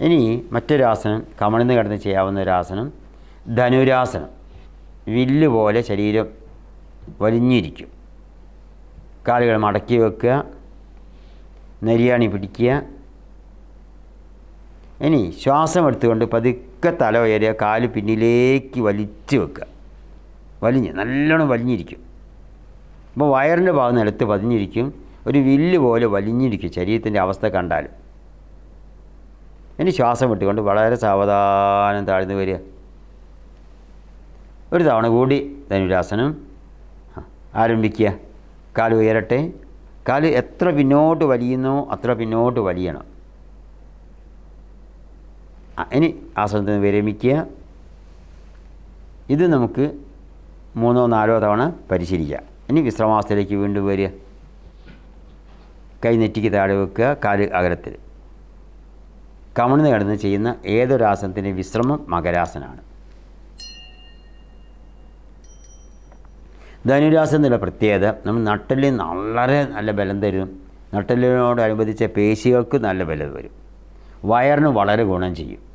ഇനി മറ്റൊരു ആസനം കമഴ്ന്ന് കിടന്ന് ചെയ്യാവുന്ന ഒരു ആസനം ധനുരാസനം. വില്ല് പോലെ ശരീരം വലിഞ്ഞിരിക്കും. കാലുകൾ മടക്കി വെക്കുക. നരിയാണി പിടിക്കുക. ഇനി ശ്വാസം എടുത്തുകൊണ്ട് പതുക്കെ തല ഉയരുക. കാൽ പിന്നിലേക്ക് വലിച്ചു വെക്കുക. വലിഞ്ഞ് നല്ലോണം വലിഞ്ഞിരിക്കും. അപ്പോൾ വയറിന്റെ ഭാഗം നിലത്ത് പതിഞ്ഞിരിക്കും. ഒരു വില്ല് പോലെ വലിഞ്ഞിരിക്കും ശരീരത്തിന്റെ അവസ്ഥ കണ്ടാൽ ഇനി ശ്വാസം വിട്ടുകൊണ്ട് വളരെ സാവധാനം താഴ്ന്നു വരിക. ഒരു തവണ കൂടി ധനുരാസനം ആരംഭിക്കുക. കാൽ ഉയരട്ടെ. കാൽ എത്ര പിന്നോട്ട് വലിയുന്നോ അത്ര പിന്നോട്ട് വലിയണം. ഇനി ആസനത്തിൽ നിന്ന് വിരമിക്കുക. ഇത് നമുക്ക് മൂന്നോ നാലോ തവണ പരിശീലിക്കാം. ഇനി വിശ്രമാവസ്ഥയിലേക്ക് വീണ്ടും വരിക. കൈ നെറ്റിക്ക് താഴെ വെക്കുക. കാൽ അകലത്തിൽ. കമഴ്ന്ന് കിടന്ന് ചെയ്യുന്ന ഏതൊരാസനത്തിന്റെ വിശ്രമം മകരാസനാണ്. ധനുരാസനത്തിന്റെ പ്രത്യേകത നമ്മൾ നട്ടലിൽ വളരെ നല്ല ബലം തരും. നട്ടലിനോടനുബന്ധിച്ച പേശികൾക്ക് നല്ല ബലം വരും. വയറിന് വളരെ ഗുണം ചെയ്യും.